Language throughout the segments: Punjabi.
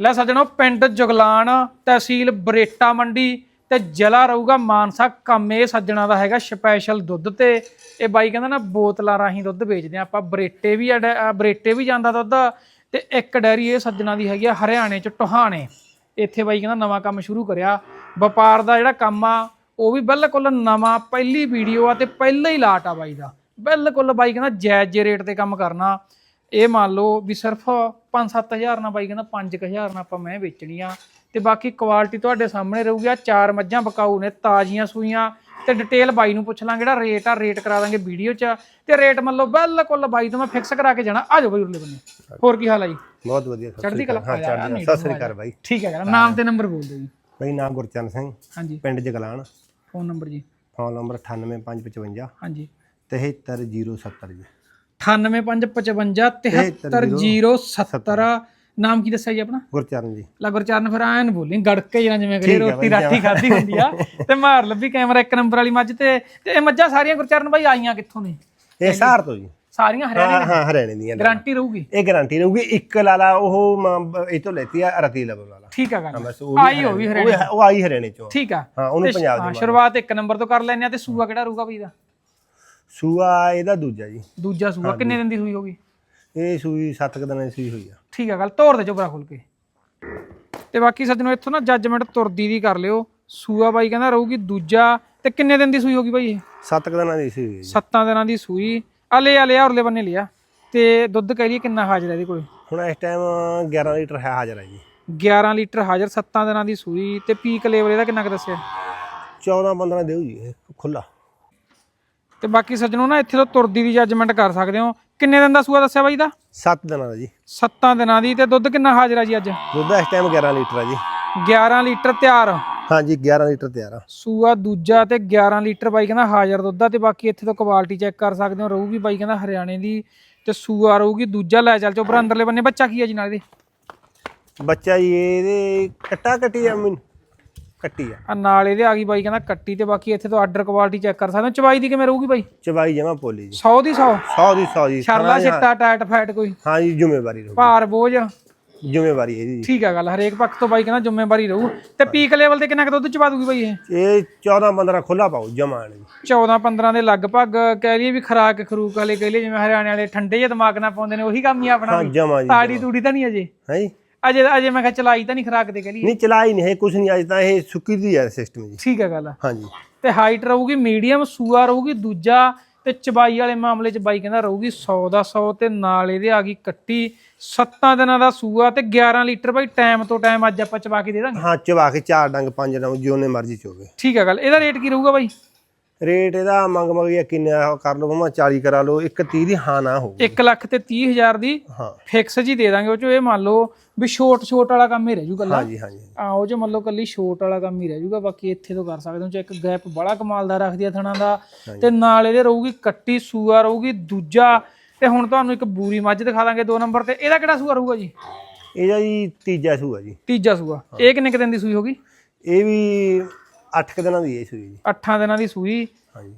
ਲੈ ਸੱਜਣੋ, ਪਿੰਡ ਜੁਗਲਾਨ, ਤਹਿਸੀਲ ਬਰੇਟਾ ਮੰਡੀ ਤੇ ਜ਼ਿਲ੍ਹਾ ਰਹੂਗਾ ਮਾਨਸਾ ਕੰਮ। ਇਹ ਸੱਜਣਾ ਦਾ ਹੈਗਾ ਸਪੈਸ਼ਲ ਦੁੱਧ ਤੇ। ਇਹ ਬਾਈ ਕਹਿੰਦਾ ਨਾ, ਬੋਤਲਾਂ ਰਾਹੀਂ ਦੁੱਧ ਵੇਚਦੇ ਆ ਆਪਾਂ। ਬਰੇਟੇ ਵੀ ਆ ਡੈ- ਬਰੇਟੇ ਵੀ ਜਾਂਦਾ ਦੁੱਧ ਤੇ ਇੱਕ ਡੈਰੀ ਇਹ ਸੱਜਣਾ ਦੀ ਹੈਗੀ ਆ ਹਰਿਆਣੇ ਚ ਟੋਹਾਣੇ। ਇੱਥੇ ਬਾਈ ਕਹਿੰਦਾ ਨਵਾਂ ਕੰਮ ਸ਼ੁਰੂ ਕਰਿਆ। ਵਪਾਰ ਦਾ ਜਿਹੜਾ ਕੰਮ ਆ, ਉਹ ਵੀ ਬਿਲਕੁਲ ਨਵਾਂ, ਪਹਿਲੀ ਵੀਡੀਓ ਆ ਤੇ ਪਹਿਲਾ ਹੀ ਲਾਟ ਆ ਬਾਈ ਦਾ। ਬਿਲਕੁਲ ਬਾਈ ਕਹਿੰਦਾ ਜਾਇਜ਼ ਜੇ ਰੇਟ ਤੇ ਕੰਮ ਕਰਨਾ। ਇਹ ਮੰਨ ਲਓ ਵੀ ਸਿਰਫ 5-7000 ਨਾਲ ਬਾਈ ਕਹਿੰਦਾ 5000 ਨਾਲ ਆਪਾਂ ਮੈਂ ਵੇਚਣੀ ਆ ਤੇ ਬਾਕੀ ਕੁਆਲਿਟੀ ਤੁਹਾਡੇ ਸਾਹਮਣੇ ਰਹੂਗੀ ਆ ਚਾਰ ਮੱਝਾਂ ਬਕਾਊ ਨੇ ਤਾਜ਼ੀਆਂ ਸੂਈਆਂ। ਤੇ ਡਿਟੇਲ ਬਾਈ ਨੂੰ ਪੁੱਛ ਲਾਂਗੇ ਜਿਹੜਾ ਰੇਟ ਆ ਰੇਟ ਕਰਾ ਦਾਂਗੇ ਵੀਡੀਓ 'ਚ। ਤੇ ਰੇਟ ਮੰਨ ਲਓ ਬਿਲਕੁਲ ਬਾਈ ਤੋਂ ਮੈਂ ਫਿਕਸ ਕਰਾ ਕੇ ਜਾਣਾ। ਆ ਜਾਓ ਬਾਈ ਉਰਲੇ ਬੰਨੇ। ਹੋਰ ਕੀ ਹਾਲ ਆ ਜੀ? ਬਹੁਤ ਵਧੀਆ ਚੜ੍ਹਦੀ ਕਲਾ? ਹਾਂ ਚੜ੍ਹਦੀ। ਸਤਿ ਸ੍ਰੀ ਅਕਾਲ ਬਾਈ। ਠੀਕ ਹੈ ਯਾਰ ਨਾਮ ਤੇ ਨੰਬਰ ਬੋਲ ਦਿਓ ਜੀ। ਬਾਈ ਨਾਮ ਗੁਰਚਰਨ ਸਿੰਘ। ਹਾਂਜੀ। ਪਿੰਡ ਜਗਲਾਣ। ਫੋਨ ਨੰਬਰ ਜੀ। ਫੋਨ ਨੰਬਰ 98555 ਹਾਂਜੀ। 73070 ਜੀ। 9855 73070 ਨਾਮ ਕੀ ਦੱਸਿਆ ਜੀ ਆਪਣਾ? ਗੁਰਚਰਨ ਜੀ। ਲਗਰਚਰਨ ਫਿਰ ਐਨ ਬੋਲੀ ਗੜਕੇ ਜਣਾ ਜਿਵੇਂ ਕਰੀ ਰੋਟੀ ਰਾਤੀ ਖਾਦੀ ਹੁੰਦੀ ਆ ਤੇ ਮਾਰ ਲੱਭੀ ਕੈਮਰਾ ਇੱਕ ਨੰਬਰ ਵਾਲੀ ਮੱਝ ਤੇ ਤੇ ਇਹ ਮੱਝਾਂ ਸਾਰੀਆਂ ਗੁਰਚਰਨ ਬਾਈ ਆਈਆਂ ਕਿੱਥੋਂ ਨੇ? ਇਹ ਸਾਰ ਤੋਂ ਜੀ। ਸਾਰੀਆਂ ਹਰਿਆਣੇ ਹਾਂ ਹਾਂ ਹਰਿਆਣੇ ਦੀਆਂ। ਗਾਰੰਟੀ ਰਹੂਗੀ? ਇਹ ਗਾਰੰਟੀ ਰਹੂਗੀ। ਇੱਕ ਲਾਲਾ ਉਹ ਇਹ ਤੋਂ ਲੈਤੀ ਆ ਰਤੀ ਲਵਲ ਵਾਲਾ ਠੀਕ ਆ ਗੱਲ। ਬਸ ਉਹ ਆਈ ਹੋ ਵੀ ਹਰਿਆਣੇ। ਉਹ ਆਈ ਹਰਿਆਣੇ ਚੋਂ। ਠੀਕ ਆ। ਹਾਂ ਉਹਨੂੰ ਪੰਜਾਬ ਦੀ ਸ਼ੁਰੂਆਤ ਇੱਕ ਨੰਬਰ ਤੋਂ ਕਰ ਲੈਨੇ ਆ ਤੇ ਸੂਆ ਕਿਹੜਾ ਰਹੂਗਾ ਬਈ ਦਾ? ਸੂਆ ਇਹਦਾ ਦੂਜਾ ਜੀ। ਦੂਜਾ ਸੂਆ ਕਿੰਨੇ ਦਿਨ ਦੀ ਸੂਈ ਹੋਗੀ ਇਹ ਸੂਈ 7 ਦਿਨਾਂ ਦੀ ਸੂਈ ਹੋਈ ਆ। ਠੀਕ ਆ ਗੱਲ ਤੋਰ ਦੇ ਚੋਬਰਾ ਖੋਲ ਕੇ। ਤੇ ਬਾਕੀ ਸੱਜਣੋ ਇੱਥੋਂ ਨਾ ਜੱਜਮੈਂਟ ਤੁਰਦੀ ਦੀ ਕਰ ਲਿਓ। ਸੂਆ ਬਾਈ ਕਹਿੰਦਾ ਰਹੂਗੀ ਦੂਜਾ ਤੇ ਕਿੰਨੇ ਦਿਨ ਦੀ ਸੂਈ ਹੋਗੀ ਬਾਈ ਇਹ? 7 ਦਿਨਾਂ ਦੀ ਸੂਈ ਹੋਈ ਜੀ। ਦਿਨਾਂ ਦੀ ਸੂਈ। ਆ ਲਿਆ ਲਿਆ ਉਰਲੇ ਬੰਨੇ ਲਿਆ। ਤੇ ਦੁੱਧ ਕਹਿ ਲਈਏ ਕਿੰਨਾ ਹਾਜ਼ਰ ਹੈ ਇਹਦੇ ਕੋਲ? ਹੁਣ ਇਸ ਟਾਈਮ 11 ਲੀਟਰ ਹੈ ਹਾਜ਼ਰ ਹੈ ਜੀ। 11 ਲੀਟਰ ਹਾਜ਼ਰ ਸੱਤਾਂ ਦਿਨਾਂ ਦੀ ਸੂਈ। ਤੇ ਪੀਕ ਲੈਵਲ ਇਹਦਾ ਕਿੰਨਾ ਕੁ ਦੱਸਿਆ? 14 15 ਦਿਓ ਜੀ ਖੁੱਲਾ ਤੇ ਬਾਕੀ ਸੱਜਣੋ ਨਾ ਇੱਥੇ ਤੋਂ ਤੁਰਦੀ ਦੀ ਜੱਜਮੈਂਟ ਕਰ ਸਕਦੇ ਹੋ। ਕਿੰਨੇ ਦਿਨ ਦਾ ਸੂਆ ਦੱਸਿਆ ਬਾਈ ਦਾ? 7 ਦਿਨਾਂ ਦਾ ਜੀ। ਸੱਤਾਂ ਦਿਨਾਂ ਦੀ। ਤੇ ਦੁੱਧ ਕਿੰਨਾ ਹਾਜ਼ਰ ਆ ਜੀ ਅੱਜ? ਦੁੱਧ ਇਸ ਟਾਈਮ 11 ਲੀਟਰ ਆ ਜੀ। 11 ਲੀਟਰ ਤਿਆਰ। ਹਾਂਜੀ 11 ਲੀਟਰ ਤਿਆਰ ਆ। ਸੂਆ ਦੂਜਾ ਤੇ 11 ਲੀਟਰ ਬਾਈ ਕਹਿੰਦਾ ਹਾਜ਼ਰ ਦੁੱਧ ਆ ਤੇ ਬਾਕੀ ਇੱਥੇ ਤੋਂ ਕੁਆਲਿਟੀ ਚੈੱਕ ਕਰ ਸਕਦੇ ਹੋ। ਰਹੂਗੀ ਬਾਈ ਕਹਿੰਦਾ ਹਰਿਆਣੇ ਦੀ ਤੇ ਸੂਆ ਰਹੂਗੀ। ਦੂਜਾ ਲੈ ਚੱਲ ਚੋਬਰ ਅੰਦਰਲੇ ਬੰਨੇ ਬੱਚਾ ਕੀ ਆ ਜੀ ਨਾਲ ਇਹਦੇ? ਬੱਚਾ ਜੀ ਇਹਦੇ ਕੱਟਾ ਕੱਟੀ ਆ ਮੈਨੂੰ। ਕੱਟੀ ਆ। ਆ ਨਾਲ ਇਹਦੇ ਆ ਗਈ ਬਾਈ ਕਹਿੰਦਾ ਕੱਟੀ ਤੇ ਬਾਕੀ ਇੱਥੇ ਤੋਂ ਆਰਡਰ ਕੁਆਲਿਟੀ ਚੈੱਕ ਕਰ ਸਕਦੇ। ਹੋ ਚਵਾਈ ਦੀ ਕਿਵੇਂ ਰਹੂਗੀ ਬਾਈ? ਚਵਾਈ ਜਮਾ ਪੋਲੀ ਜੀ। 100 ਦੀ 100 100 ਦੀ 100 ਜੀ। ਛਰਲਾ ਛਿੱਟਾ ਟਾਇਟ ਫੈਟ ਕੋਈ? ਹਾਂ ਜੀ ਜ਼ਿੰਮੇਵਾਰੀ ਰਹੂ ਭਾਰ ਬੋਝ? ਜ਼ਿੰਮੇਵਾਰੀ ਇਹਦੀ ਜੀ। ਠੀਕ ਆ ਗੱਲ ਹਰੇਕ ਪੱਖ ਤੋਂ ਬਾਈ ਕਹਿੰਦਾ ਜ਼ਿੰਮੇਵਾਰੀ ਰਹੂ। ਤੇ ਪੀਕ ਲੈਵਲ ਤੇ ਕਿੰਨਾ ਕੁ ਦੁੱਧ ਚਵਾ ਦੂਗੀ ਬਾਈ ਇਹ? ਇਹ 14 15 ਖੁੱਲਾ ਪਾਉ ਜਮਾ ਜੀ 14 15 ਦੇ ਲਗਭਗ ਕਹਿ ਲਈਏ ਵੀ ਖਰਾਕ ਖਰੂਕ ਵਾਲੇ ਕਹਿ ਲਈਏ ਜਿਵੇਂ ਹਰਿਆਣੇ ਵਾਲੇ ਠੰਡੇ ਜਿਹੇ ਦਿਮਾਗ ਨਾਲ ਪਾਉਂਦੇ ਨੇ ਉਹੀ ਕੰਮ ਹੀ ਆਪਣਾ ਹਾਂ ਵੀ। ਜਮਾ ਜੀ ਤਾੜੀ ਤੂੜੀ ਤਾਂ ਨਹੀਂ ਅਜੇ? ਹੈ ਜੀ? ਅਜੇ ਅਜੇ ਮੈਂ ਕਿਹਾ ਚਲਾਈ ਤਾਂ ਨਹੀਂ ਖਰਾਕ ਤੇ ਕਹਿ ਲਈਏ ਨਹੀਂ ਚਲਾਈ ਨਹੀਂ ਹੈ ਕੁਛ ਨਹੀਂ ਅੱਜ ਤਾਂ ਇਹ ਸੁੱਕੀ ਦੀ ਹੈ ਸਿਸਟਮ ਜੀ। ਠੀਕ ਹੈ ਗੱਲ। ਹਾਂਜੀ। ਤੇ ਹਾਈਟ ਰਹੂਗੀ ਮੀਡੀਅਮ ਸੂਆ ਰਹੂਗੀ ਦੂਜਾ ਤੇ ਚਬਾਈ ਵਾਲੇ ਮਾਮਲੇ 'ਚ ਬਾਈ ਕਹਿੰਦਾ ਰਹੂਗੀ 100 ਦਾ 100 ਤੇ ਨਾਲ ਇਹਦੇ ਆ ਗਈ ਕੱਟੀ। 7 ਦਿਨਾਂ ਦਾ ਸੂਆ ਤੇ 11 ਲੀਟਰ ਬਾਈ ਟਾਈਮ ਤੋਂ ਟਾਈਮ ਅੱਜ ਆਪਾਂ ਚਬਾ ਕੇ ਦੇ ਦਾਂਗੇ। ਹਾਂ ਚਵਾ ਕੇ ਚਾਰ ਡੰਗ ਪੰਜ ਡੰਗ ਜਿਉਨੇ ਮਰਜ਼ੀ ਚੋਵੇ। ਠੀਕ ਹੈ ਗੱਲ। ਇਹਦਾ ਰੇਟ ਕੀ ਰਹੂਗਾ ਬਾਈ? ਰੇਟ ਇਹਦਾ ਮੰਗ ਮੰਗਿਆ ਕਿੰਨਾ ਕਰ ਲਓ ਭਾਵੇਂ 40 ਕਰਾ ਲਓ ਇੱਕ 30 ਦੀ ਹਾਂ ਨਾ ਹੋ 1 ਲੱਖ ਤੇ 30 ਹਜ਼ਾਰ ਦੀ ਹਾਂ। ਫਿਕਸ ਜੀ ਦੇ ਦਾਂਗੇ ਉਹ ਚੋਂ। ਇਹ ਮੰਨ ਲਓ ਵੀ ਛੋਟ ਛੋਟ ਵਾਲਾ ਕੰਮ ਹੀ ਰਹਿ ਜੂ ਗੱਲਾਂ ਹਾਂਜੀ ਹਾਂਜੀ। ਆ ਉਹ ਜੋ ਮੰਨ ਲਓ ਕੱਲੀ ਛੋਟ ਵਾਲਾ ਕੰਮ ਹੀ ਰਹਿ ਜੂਗਾ ਬਾਕੀ ਇੱਥੇ ਤੋਂ ਕਰ ਸਕਦੇ ਹੋ। ਚੈੱਕ ਗੈਪ ਬੜਾ ਕਮਾਲ ਦਾ ਰੱਖਦੀ ਆ ਥਣਾ ਦਾ ਤੇ ਨਾਲ ਇਹਦੇ ਰਹੂਗੀ ਕੱਟੀ ਸੂਆ ਰਹੂਗੀ ਦੂਜਾ। ਤੇ ਹੁਣ ਤੁਹਾਨੂੰ ਇੱਕ ਬੂਰੀ ਮੱਝ ਦਿਖਾ ਦਾਂਗੇ ਦੋ ਨੰਬਰ ਤੇ। ਇਹਦਾ ਕਿਹੜਾ ਸੂਆ ਰਹੂਗਾ ਜੀ? ਇਹਦਾ ਜੀ ਤੀਜਾ ਸੂਆ ਜੀ। ਤੀਜਾ ਸੂਆ। ਇਹ ਕਿੰਨੇ ਕੁ ਦਿਨ ਦੀ ਸੂਈ ਹੋਗੀ ਇਹ ਵੀ 8 ਦਿਨਾਂ ਦੀ ਹੈ ਸੂਈ ਜੀ। 8 ਦਿਨਾਂ ਦੀ ਸੂਈ।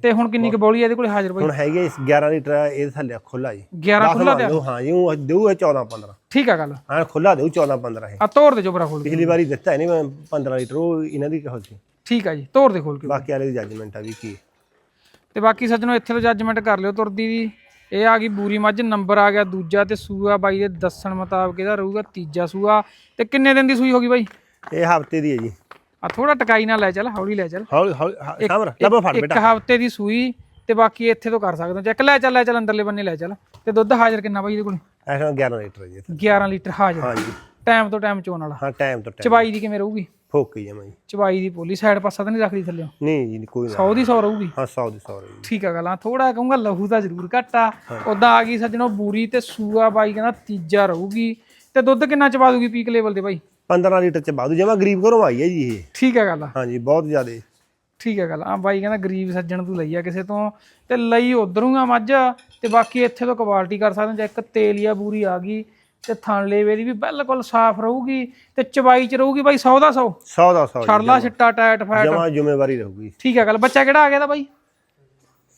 ਤੇ ਹੁਣ ਕਿੰਨੀ ਕੁ ਬੋਲੀ ਇਹਦੇ ਕੋਲੇ? ਹਾਜ਼ਰ ਬਾਈ ਹੁਣ ਹੈਗੇ 11 ਲੀਟਰ ਇਹ ਥੱਲੇ ਖੁੱਲਾ ਜੀ। 11 ਖੁੱਲਾ ਦਿਓ। ਹਾਂ ਜੀ ਉਹ ਦੇਊ ਇਹ 14 15 ਠੀਕ ਆ ਗੱਲ। ਹਾਂ ਖੁੱਲਾ ਦੇਊ 14 15 ਇਹ। ਆ ਤੋੜ ਦੇ ਜੋ ਬਰਾ ਖੋਲ ਪਿਛਲੀ ਵਾਰੀ ਦਿੱਤਾ ਨਹੀਂ ਮੈਂ 15 ਲੀਟਰ ਉਹ ਇਹਨਾਂ ਦੀ ਕਹੋ ਸੀ। ਠੀਕ ਆ ਜੀ ਤੋੜ ਦੇ ਖੋਲ ਕੇ। ਬਾਕੀ ਵਾਲੇ ਦੀ ਜੱਜਮੈਂਟ ਆ ਵੀ ਕੀ ਤੇ ਬਾਕੀ ਸੱਜਣੋ ਇੱਥੇ ਤੋਂ ਜੱਜਮੈਂਟ ਕਰ ਲਿਓ ਤੁਰਦੀ ਦੀ ਇਹ ਆ ਗਈ ਬੂਰੀ ਮੱਝ ਨੰਬਰ ਆ ਗਿਆ ਦੂਜਾ ਤੇ ਸੂਆ ਬਾਈ ਦੇ ਦੱਸਣ ਮੁਤਾਬਕ ਇਹਦਾ ਰਹੂਗਾ ਤੀਜਾ ਸੂਆ। ਤੇ ਕਿੰਨੇ ਦਿਨ ਦੀ ਸੂਈ ਹੋਗੀ ਬਾਈ? ਇਹ ਹਫ਼ਤੇ ਦੀ ਹੈ ਜੀ। ਆ ਥੋੜਾ ਟਕਾਈ ਨਾਲ ਲੈ ਚੱਲ ਹੌਲੀ ਲੈ ਚੱਲ। ਹੌਲੀ ਹੌਲੀ ਸਾਮਰ ਲੱਭੋ ਫੜ ਇੱਕ ਬੇਟਾ। ਹਫ਼ਤੇ ਦੀ ਸੂਈ ਤੇ ਬਾਕੀ ਇੱਥੇ ਤੋਂ ਕਰ ਸਕਦੇ। ਹੋ ਚੈੱਕ ਲੈ ਚੱਲ ਲੈ ਚੱਲ ਅੰਦਰਲੇ ਬੰਨੇ ਲੈ ਚੱਲ। ਤੇ ਦੁੱਧ ਹਾਜ਼ਰ ਕਿੰਨਾ ਬਾਈ ਇਹਦੇ ਕੋਲ? ਐਸਾ 11 ਲੀਟਰ ਹੈ ਜੀ ਇੱਥੇ। 11 ਲੀਟਰ ਹਾਜ਼ਰ। ਹਾਂ ਜੀ। ਟਾਈਮ ਤੋਂ ਟਾਈਮ ਚੋਣ ਵਾਲਾ। ਹਾਂ ਟਾਈਮ ਤੋਂ ਟਾਈਮ। ਚਬਾਈ ਦੀ ਕਿਵੇਂ ਰਹੂਗੀ? ਫੋਕ ਜਮਾ ਜੀ। ਚਬਾਈ ਦੀ ਪੋਲੀ ਸਾਈਡ ਪਾਸਾ ਤਾਂ ਨਹੀਂ ਰੱਖਦੀ ਥੱਲੇ? ਨਹੀਂ ਜੀ ਕੋਈ ਨਾ। 100 ਦੀ 100 ਰਹੂਗੀ? ਹਾਂ 100 ਦੀ 100 ਜੀ ਠੀਕ ਆ ਗੱਲਾਂ ਥੋੜਾ ਕਹੂੰਗਾ ਲਹੂ ਤਾਂ ਜ਼ਰੂਰ ਘੱਟ ਉਦਾਂ ਆ ਗਈ ਸੱਜਣੋ ਬੂਰੀ ਤੇ ਸੂਆ ਬਾਈ ਕਹਿੰਦਾ ਤੀਜਾ ਰਹੂਗੀ। ਤੇ ਦੁੱਧ ਕਿੰਨਾ ਚਵਾ ਦੂਗੀ ਪੀਕ ਲੈਵਲ ਤੇ ਬਾਈ? 15 ਲੀਟਰ ਚ ਬਾਦੂ ਜਮਾ ਗਰੀਬ ਘਰੋਂ ਆਈ ਹੈ ਜੀ ਇਹ। ਠੀਕ ਆ ਗੱਲ ਹਾਂ ਜੀ ਬਹੁਤ ਜ਼ਿਆਦੇ। ਠੀਕ ਆ ਗੱਲ ਆ। ਬਾਈ ਕਹਿੰਦਾ ਗਰੀਬ ਸੱਜਣ ਤੂੰ ਲਈ ਆ ਕਿਸੇ ਤੋਂ ਤੇ ਲਈ ਉਧਰੋਂ ਆ ਮੱਝ ਤੇ ਬਾਕੀ ਇੱਥੇ ਤੋਂ ਕੁਆਲਿਟੀ ਕਰ ਸਕਦੇ ਹੋ ਜੇ ਇੱਕ ਤੇਲੀਆ ਬੂਰੀ ਆ ਗਈ ਤੇ ਥਣ ਲੇਵੇ ਦੀ ਵੀ ਬਿਲਕੁਲ ਸਾਫ਼ ਰਹੂਗੀ ਤੇ ਚਬਾਈ ਚ ਰਹੂਗੀ ਬਾਈ 100 ਦਾ 100 100 ਦਾ 100 ਛੜਲਾ ਛਿੱਟਾ ਟਾਇਟ ਫੈਟ। ਜਮਾ ਜ਼ਿੰਮੇਵਾਰੀ ਰਹੂਗੀ। ਠੀਕ ਆ ਗੱਲ ਬੱਚਾ ਕਿਹੜਾ ਆ ਗਿਆ ਦਾ ਬਾਈ?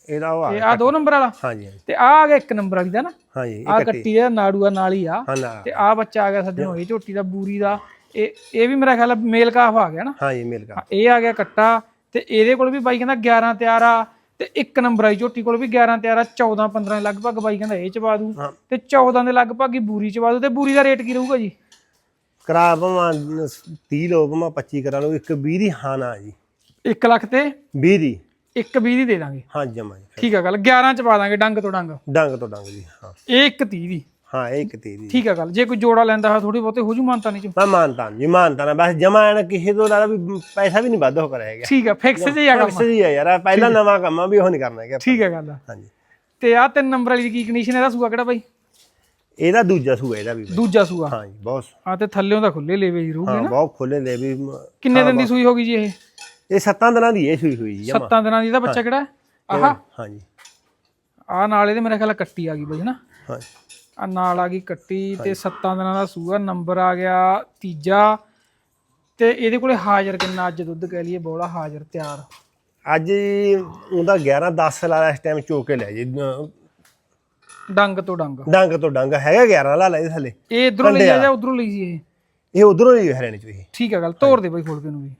ਇਹਦਾ ਉਹ ਆ ਦੋ ਨੰਬਰ ਵਾਲਾ? ਹਾਂਜੀ ਹਾਂਜੀ। ਤੇ ਆ ਆ ਗਿਆ ਇੱਕ ਨੰਬਰ ਵਾਲੀ ਦਾ ਨਾ? ਹਾਂਜੀ ਆ ਕੱਟੀ। ਦਾ ਨਾੜੂਆ ਨਾਲ ਹੀ ਆ। ਹਾਂ ਤੇ ਆ ਬੱਚਾ ਆ ਗਿਆ ਸੱਜਣੋ ਇਹ ਝੋਟੀ ਦਾ ਬੂਰੀ ਦਾ। ਇਹ ਇਹ ਵੀ ਮੇਰਾ ਖਿਆਲ ਆ ਮੇਲ ਕਾਫ ਆ ਗਿਆ ਨਾ? ਹਾਂਜੀ ਮਿਲ ਹਾਂ, ਇਹ ਆ ਗਿਆ ਕੱਟਾ ਤੇ ਇਹਦੇ ਕੋਲ ਵੀ ਬਾਈ ਕਹਿੰਦਾ 11 ਤਿਆਰ ਆ ਤੇ ਇੱਕ ਨੰਬਰ ਆਈ ਝੋਟੀ ਕੋਲ ਵੀ 11 ਤਿਆਰ ਆ 14 15 ਦੇ ਲਗਭਗ ਬਾਈ ਕਹਿੰਦਾ ਇਹ ਚਵਾ ਦੂ। ਤੇ 14 ਦੇ ਲਗਭਗ ਹੀ ਬੂਰੀ ਚਵਾ ਦੂ ਤੇ ਬੂਰੀ ਦਾ ਰੇਟ ਕੀ ਰਹੂਗਾ ਜੀ? ਕਰਾ ਭਾਵਾਂ 30 ਲੋ ਭਾਵਾਂ 25 ਕਰਾ ਲਓ ਇੱਕ 20 ਦੀ ਹਾਂ ਨਾ ਜੀ। 1 ਲੱਖ ਤੇ 20 ਦੀ। ਇੱਕ 20 ਦੀ ਦੇ ਦਾਂਗੇ। ਹਾਂ ਜਮਾ ਜੀ। ਠੀਕ ਆ ਗੱਲ 11 ਚ ਪਾ ਦਾਂਗੇ ਡੰਗ ਤੋਂ ਡੰਗ। ਡੰਗ ਤੋਂ ਡੰਗ ਜੀ ਹਾਂ। ਇਹ ਇੱਕ 30 ਦੀ। ਹਾਂ ਇੱਕ 30 ਦੀ ਠੀਕ ਆ ਗੱਲ ਜੇ ਕੋਈ ਜੋੜਾ ਲੈਂਦਾ ਹੈ ਥੋੜੀ ਬਹੁਤੇ ਹੋ ਜੂ ਮਾਨਤਾ ਨਹੀਂ ਚ? ਮੈਂ ਮਾਨਤਾ ਜੀ ਮਾਨਤਾ ਨਾ ਬਸ ਜਮਾ ਨਾ ਕਿਸੇ ਤੋਂ ਲਾਦਾ ਵੀ ਪੈਸਾ ਵੀ ਨਹੀਂ ਵੱਧ ਹੋ ਕਰਾਏਗਾ ਠੀਕ ਆ ਫਿਕਸ ਜੇ ਆ ਕੰਮ। ਫਿਕਸ ਜੀ ਆ ਯਾਰ ਪਹਿਲਾ ਨਵਾਂ ਕੰਮ ਆ ਵੀ ਉਹ ਨਹੀਂ ਕਰਨਾ ਹੈਗਾ ਠੀਕ ਆ ਗੱਲ ਹਾਂਜੀ। ਤੇ ਆ ਤਿੰਨ ਨੰਬਰ ਵਾਲੀ ਕੀ ਕੰਡੀਸ਼ਨ ਇਹਦਾ ਸੂਆ ਕਿਹੜਾ ਬਾਈ? ਇਹਦਾ ਦੂਜਾ ਸੂਆ ਇਹਦਾ ਵੀ ਦੂਜਾ ਸੂਆ? ਹਾਂ ਜੀ ਬਹੁਤ ਆ ਤੇ ਥੱਲੇੋਂ ਦਾ ਖੁੱਲੇ ਲੇਵੇ ਜੀ ਰਹੂਗੀ ਹਾਂ ਨਾ। ਬਹੁਤ ਖੁੱਲੇ ਲੈ ਵੀ ਮ- ਕਿੰਨੇ ਦਿਨ ਦੀ ਸੂਈ ਹੋਗੀ ਜੀ ਇਹ? ਇਹ ਸੱਤਾਂ ਦਿਨਾਂ ਦੀ ਇਹ ਸੂਈ ਹੋਈ ਜੀ ਜਮਾ। ਸੱਤਾਂ ਦਿਨਾਂ ਦੀ ਦਾ ਬੱਚਾ ਕਿਹੜਾ ਆਹ। ਹਾਂ ਜੀ। ਆ ਨਾਲ ਇਹਦੇ ਮੇਰੇ ਖਿਆਲ ਕੱਟੀ ਆ ਗਈ ਬਈ ਨਾ ਹਾਂ ਆ ਨਾਲ ਆ ਗਈ ਕੱਟੀ ਤੇ ਸੱਤਾਂ ਦਿਨਾਂ ਦਾ ਸੂਆ ਨੰਬਰ ਆ ਗਿਆ ਤੀਜਾ ਤੇ ਇਹਦੇ ਕੋਲੇ ਹਾਜ਼ਰ ਕਿੰਨਾ ਅੱਜ ਦੁੱਧ ਕਹਿ ਲਈਏ ਬੋਲਾ ਹਾਜ਼ਰ ਤਿਆਰ? ਅੱਜ ਉਹਦਾ 11 10 ਲਾ ਇਸ ਟਾਈਮ ਚੋ ਕੇ ਲੈ ਜੀ ਡੰਗ ਤੋਂ ਡੰਗ। ਡੰਗ ਤੋਂ ਡੰਗ ਹੈਗਾ 11 ਲਾ ਲੈ ਇਹਦੇ ਥੱਲੇ। ਇਹ ਇਧਰੋਂ ਲਈ ਆ ਜਾਂ ਉਧਰੋਂ ਲਈ ਸੀ ਇਹ? ਇਹ ਉਧਰੋਂ ਹੀ ਹਰਿਆਣੇ ਚ ਵੀ ਠੀਕ ਆ ਗੱਲ ਤੋੜ ਦੇ ਬਾਈ ਖੋਲ ਕੇ ਨੂੰ ਵੀ।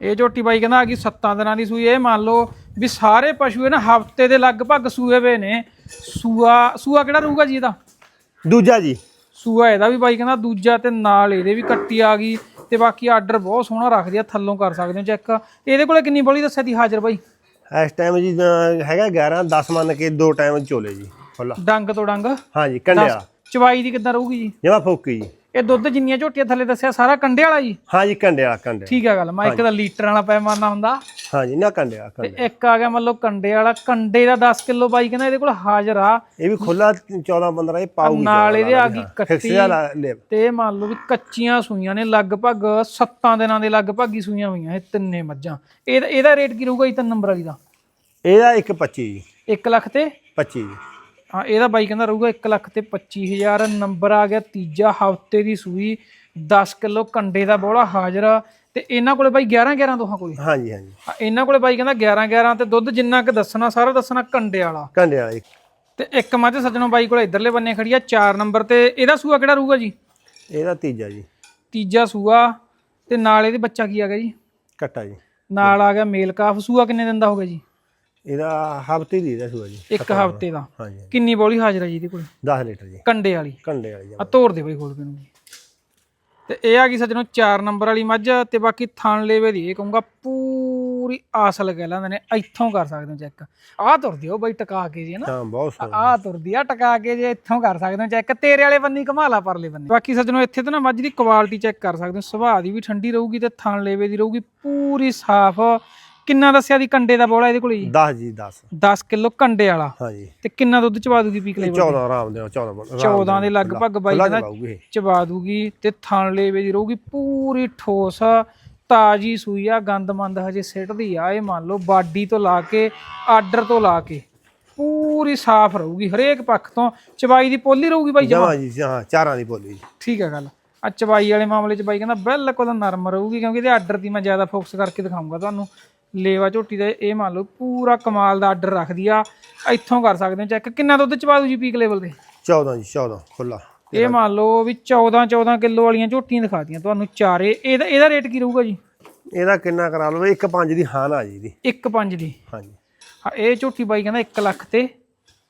ਇਹ ਝੋਟੀ ਬਾਈ ਕਹਿੰਦਾ ਆ ਗਈ ਸੱਤਾਂ ਦਿਨਾਂ ਦੀ ਸੂਈ ਇਹ ਮੰਨ ਲਓ ਵੀ ਸਾਰੇ ਪਸ਼ੂ ਇਹ ਨਾ ਹਫ਼ਤੇ ਦੇ ਲਗਭਗ ਸੂਏ ਵੇ ਨੇ। ਸੂਆ ਸੂਆ ਕਿਹੜਾ ਰਹੂਗਾ ਜੀ ਇਹਦਾ ਦੂਜਾ ਜੀ। ਸੂਆ ਇਹਦਾ ਵੀ ਬਾਈ ਕਹਿੰਦਾ ਦੂਜਾ ਤੇ ਨਾਲ ਇਹਦੇ ਵੀ ਕੱਟੀ ਆ ਗਈ ਤੇ ਬਾਕੀ ਆਰਡਰ ਬਹੁਤ ਸੋਹਣਾ ਰੱਖਦੀ ਆ ਥੱਲੋਂ ਕਰ ਸਕਦੇ ਹੋ ਚੈੱਕ। ਇਹਦੇ ਕੋਲੇ ਕਿੰਨੀ ਬੋਲੀ ਦੱਸਿਆ ਦੀ ਹਾਜ਼ਰ ਬਾਈ? ਇਸ ਟਾਈਮ ਜੀ ਅਹ ਹੈਗਾ 11 10 ਮੰਨ ਕੇ ਦੋ ਟਾਈਮ ਚੋਲੇ ਜੀ ਖੁੱਲਾ ਡੰਗ ਤੋਂ ਡੰਗ? ਹਾਂ ਜੀ ਕੰਡਿਆ ਚਵਾਈ ਦੀ ਕਿੱਦਾਂ ਰਹੂਗੀ ਜੀ? ਜਮਾ ਫੋਕੀ ਜੀ। ਇਹ ਦੁੱਧ ਜਿੰਨੀਆਂ ਝੋਟੀਆਂ ਥੱਲੇ ਦੱਸਿਆ ਸਾਰਾ ਕੰਡੇ ਵਾਲਾ ਜੀ? ਹਾਂ ਜੀ ਕੰਡੇ ਵਾਲਾ ਕੰਡੇ ਠੀਕ ਆ ਗੱਲ ਮੈਂ ਇੱਕ ਦਾ ਲੀਟਰ ਵਾਲਾ ਪੈਮਾਨਾ ਹੁੰਦਾ। ਹਾਂ ਜੀ ਨਾ ਕੰਡੇ ਵਾਲਾ ਕੰਡੇ ਇੱਕ ਆ ਗਿਆ ਮੰਨ ਲਓ ਕੰਡੇ ਵਾਲਾ ਕੰਡੇ ਦਾ 10 ਕਿਲੋ ਬਾਈ ਕਹਿੰਦਾ ਇਹਦੇ ਕੋਲ ਹਾਜ਼ਰ ਆ। ਇਹ ਵੀ ਖੁੱਲਾ 14 15 ਇਹ ਪਾਊਗੀ ਨਾਲ ਇਹਦੇ ਆ ਗਈ ਕੱਟੀ ਤੇ ਇਹ ਮੰਨ ਲਓ ਵੀ ਕੱਚੀਆਂ ਸੂਈਆਂ ਨੇ ਲਗਭਗ 7 ਦਿਨਾਂ ਦੇ ਲਗਭਗ ਹੀ ਸੂਈਆਂ ਹੋਈਆਂ ਇਹ ਤਿੰਨੇ ਮੱਝਾਂ। ਇਹਦਾ ਇਹਦਾ ਰੇਟ ਕੀ ਰਹੂਗਾ ਜੀ ਤਿੰਨ ਨੰਬਰ ਵਾਲੀ ਦਾ? ਇਹਦਾ 125 ਜੀ। 1 ਲੱਖ ਤੇ? 25 ਜੀ। ਹਾਂ ਇਹਦਾ ਬਾਈ ਕਹਿੰਦਾ ਰਹੂਗਾ 1 ਲੱਖ ਤੇ 25000 ਨੰਬਰ ਆ ਗਿਆ ਤੀਜਾ ਹਫ਼ਤੇ ਦੀ ਸੂਈ 10 ਕਿਲੋ ਕੰਡੇ ਦਾ ਬੋਲਾ ਹਾਜ਼ਰ ਤੇ ਇਹਨਾਂ ਕੋਲੇ ਬਾਈ 11 11 ਦੋਹਾਂ ਕੋਲੇ? ਹਾਂ ਜੀ ਹਾਂ ਜੀ ਹਾਂ, ਇਹਨਾਂ ਕੋਲੇ ਬਾਈ ਕਹਿੰਦਾ 11 11 ਤੇ ਦੁੱਧ ਜਿੰਨਾ ਕਿ ਦੱਸਣਾ ਸਾਰਾ ਦੱਸਣਾ ਕੰਡੇ ਵਾਲਾ। ਕੰਡੇ ਵਾਲਾ ਤੇ ਇੱਕ ਮੱਝ ਸੱਜਣੋ ਬਾਈ ਕੋਲੇ ਇਧਰਲੇ ਬੰਨੇ ਖੜੀ ਆ 4 ਨੰਬਰ ਤੇ। ਇਹਦਾ ਸੂਆ ਕਿਹੜਾ ਰਹੂਗਾ ਜੀ? ਇਹਦਾ ਤੀਜਾ ਜੀ। ਤੀਜਾ ਸੂਆ। ਤੇ ਨਾਲ ਇਹਦੇ ਬੱਚਾ ਕੀ ਆ ਗਿਆ ਜੀ? ਕੱਟਾ ਜੀ। ਨਾਲ ਆ ਗਿਆ ਮੇਲ ਕਾਫ। ਸੂਆ ਕਿੰਨੇ ਦਿਨ ਦਾ ਹੋ ਗਿਆ ਜੀ? ਇਹਦਾ ਹਫ਼ਤੇ ਦੀ ਇਹਦਾ ਸੂਆ ਜੀ ਇੱਕ ਹਫ਼ਤੇ ਦਾ? ਹਾਂ ਜੀ ਕਿੰਨੀ ਬੋਲੀ ਹਾਜ਼ਰ ਹੈ ਜੀ ਇਹਦੇ ਕੋਲ? 10 ਲੀਟਰ ਜੀ। ਕੰਡੇ ਵਾਲੀ? ਕੰਡੇ ਵਾਲੀ ਆ ਤੋੜ ਦੇ ਬਾਈ ਖੋਲ ਕੇ ਨੂੰ। ਤੇ ਇਹ ਆ ਗਈ ਸੱਜਣੋ 4 ਨੰਬਰ ਵਾਲੀ ਮੱਝ ਤੇ ਬਾਕੀ ਥਣ ਲੇਵੇ ਦੀ ਇਹ ਕਹੂੰਗਾ ਪੂਰੀ ਆਸਲ ਕਹਿ ਲੈਂਦੇ ਨੇ ਇੱਥੋਂ ਕਰ ਸਕਦੇ ਹੋ ਚੈੱਕ ਆਹ ਤੁਰਦੀ ਉਹ ਬਾਈ ਟਕਾ ਕੇ ਜੀ ਨਾ। ਹਾਂ ਬਹੁਤ ਸੋਹਣਾ। ਆਹ ਤੁਰਦੀ ਆ ਟਕਾ ਕੇ ਜੇ ਇੱਥੋਂ ਕਰ ਸਕਦੇ ਹੋ ਚੈੱਕ ਤੇਰੇ ਵਾਲੇ ਬੰਨੀ ਘਮਾਲਾ ਪਰਲੇ ਬੰਨੇ। ਬਾਕੀ ਸੱਜਣੋ ਇੱਥੇ ਤਾਂ ਨਾ ਮੱਝ ਦੀ ਕੁਆਲਿਟੀ ਚੈੱਕ ਕਰ ਸਕਦੇ ਹੋ ਸੁਭਾਅ ਦੀ ਵੀ ਠੰਡੀ ਰਹੂਗੀ ਤੇ ਥਣ ਲੇਵੇ ਦੀ ਰਹੂਗੀ ਪੂਰੀ ਸਾਫ਼। ਕਿੰਨਾ ਦੱਸਿਆ ਦੀ ਕੰਡੇ ਦਾ ਬੋਲਾ ਇਹਦੇ ਕੋਲ ਜੀ? 10 ਜੀ 10 10 ਕਿਲੋ ਕੰਡੇ ਵਾਲਾ। ਹਾਂ ਜੀ ਤੇ ਕਿੰਨਾ ਦੁੱਧ ਚਵਾ ਦੂਗੀ ਪੀਕ ਲੈ 14 ਆਰਾਮ ਦੇ 14 ਬਣ- 14 ਦੇ ਲਗਭਗ ਬਾਈ ਇਹ। ਚਬਾ ਦੂਗੀ ਤੇ ਥਣ ਲੇਵੇ ਦੀ ਰਹੂਗੀ ਪੂਰੀ ਠੋਸ। ਤਾਜੀ ਸੂਈ ਆ ਗੰਦਮੰਦ ਹਜੇ ਸਿੱਟਦੀ ਆ। ਇਹ ਮੰਨ ਲਓ ਬਾਡੀ ਤੋਂ ਲਾ ਕੇ ਆਰਡਰ ਤੋਂ ਲਾ ਕੇ ਪੂਰੀ ਸਾਫ਼ ਰਹੂਗੀ ਹਰੇਕ ਪੱਖ ਤੋਂ। ਚਬਾਈ ਦੀ ਪੋਲੀ ਰਹੂਗੀ ਬਾਈ ਜਮਾ? ਜੀ ਹਾਂ ਚਾਰਾਂ ਦੀ ਜੀ। ਠੀਕ ਹੈ ਗੱਲ। ਆ ਚਬਾਈ ਵਾਲੇ ਮਾਮਲੇ 'ਚ ਬਾਈ ਕਹਿੰਦਾ ਬਿਲਕੁਲ ਨਰਮ ਰਹੂਗੀ ਕਿਉਂਕਿ ਇਹਦੇ ਆਰਡਰ ਦੀ ਮੈਂ ਜ਼ਿਆਦਾ ਫੋਕਸ ਕਰਕੇ ਦਿਖਾਊਂਗਾ ਤੁਹਾਨੂੰ। ਲੇਵਾ ਝੋਟੀ ਦਾ ਇਹ ਮੰਨ ਲਓ ਪੂਰਾ ਕਮਾਲ ਦਾ ਆਰਡਰ ਰੱਖਦੀ ਆ। ਇੱਥੋਂ ਕਰ ਸਕਦੇ ਹੋ ਚੈੱਕ ਕਿੰਨਾ ਦੁੱਧ ਚਬਾ ਦੂ ਜੀ ਪੀਕ ਲੈਵਲ ਤੇ? 14 ਜੀ 14 ਖੁੱਲਾ ਇਹ ਮੰਨ ਲਓ ਵੀ 14 14 ਕਿਲੋ ਵਾਲੀਆਂ ਝੋਟੀਆਂ ਦਿਖਾਤੀਆਂ ਤੁਹਾਨੂੰ ਚਾਰੇ। ਇਹਦਾ ਇਹਦਾ ਰੇਟ ਕੀ ਰਹੂਗਾ ਜੀ? ਇਹਦਾ ਕਿੰਨਾ ਕਰਾ ਇੱਕ ਪੰਜ ਦੀ ਹਾਂ ਨਾ ਜੀ ਇਹਦੀ। 1.5 ਦੀ। ਹਾਂ ਜੀ ਹਾਂ ਇਹ ਝੋਟੀ ਬਾਈ ਕਹਿੰਦਾ 1 ਲੱਖ ਤੇ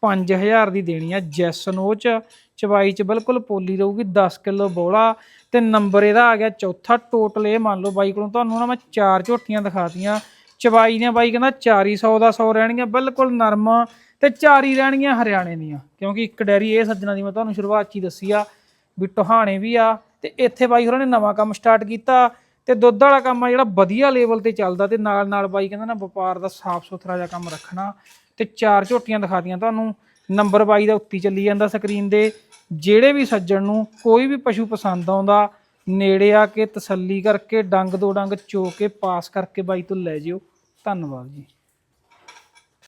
5000 ਦੀ ਦੇਣੀ ਆ। ਜੈਸ ਨੋ ਚ ਚਵਾਈ ਚ ਬਿਲਕੁਲ ਪੋਲੀ ਰਹੂਗੀ 10 ਕਿਲੋ ਬੋਲਾ। ਤੇ ਨੰਬਰ ਇਹਦਾ ਆ ਗਿਆ ਚੌਥਾ। ਟੋਟਲ ਇਹ ਮੰਨ ਲਓ ਬਾਈ ਕੋਲੋਂ ਤੁਹਾਨੂੰ ਨਾ ਮੈਂ ਚਾਰ ਝੋਟੀਆਂ ਦਿਖਾਤੀਆਂ। ਚਵਾਈ ਦੀਆਂ ਬਾਈ ਕਹਿੰਦਾ 400 ਦਾ 100 ਰਹਿਣਗੀਆਂ, ਬਿਲਕੁਲ ਨਰਮ ਤੇ ਚਾਰੀ ਰਹਿਣਗੀਆਂ ਹਰਿਆਣੇ ਦੀਆਂ। ਕਿਉਂਕਿ ਇੱਕ ਡੈਰੀ ਇਹ ਸੱਜਣਾ ਦੀ ਮੈਂ ਤੁਹਾਨੂੰ ਸ਼ੁਰੂਆਤ 'ਚ ਹੀ ਦੱਸੀ ਆ ਵੀ ਟੋਹਾਣੇ ਵੀ ਆ ਤੇ ਇੱਥੇ ਬਾਈ ਹੋਰਾਂ ਨੇ ਨਵਾਂ ਕੰਮ ਸਟਾਰਟ ਕੀਤਾ ਤੇ ਦੁੱਧ ਵਾਲਾ ਕੰਮ ਆ ਜਿਹੜਾ ਵਧੀਆ ਲੈਵਲ ਤੇ ਚੱਲਦਾ ਤੇ ਨਾਲ ਨਾਲ ਬਾਈ ਕਹਿੰਦਾ ਨਾ ਵਪਾਰ ਦਾ ਸਾਫ਼ ਸੁਥਰਾ ਜਿਹਾ ਕੰਮ ਰੱਖਣਾ ਤੇ ਚਾਰ ਝੋਟੀਆਂ ਦਿਖਾਤੀਆਂ ਤੁਹਾਨੂੰ। ਨੰਬਰ ਬਾਈ ਦਾ ਉੱਤੀ ਚੱਲੀ ਜਾਂਦਾ ਸਕਰੀਨ ਦੇ ਜਿਹੜੇ ਵੀ ਸੱਜਣ ਨੂੰ ਕੋਈ ਵੀ ਪਸ਼ੂ ਪਸੰਦ ਆਉਂਦਾ ਨੇੜੇ ਆ ਕੇ ਤਸੱਲੀ ਕਰਕੇ ਡੰਗ ਦੋ ਡੰਗ ਚੋ ਕੇ ਪਾਸ ਕਰਕੇ ਬਾਈ ਤੋਂ ਲੈ ਜਿਓ। ਧੰਨਵਾਦ ਜੀ।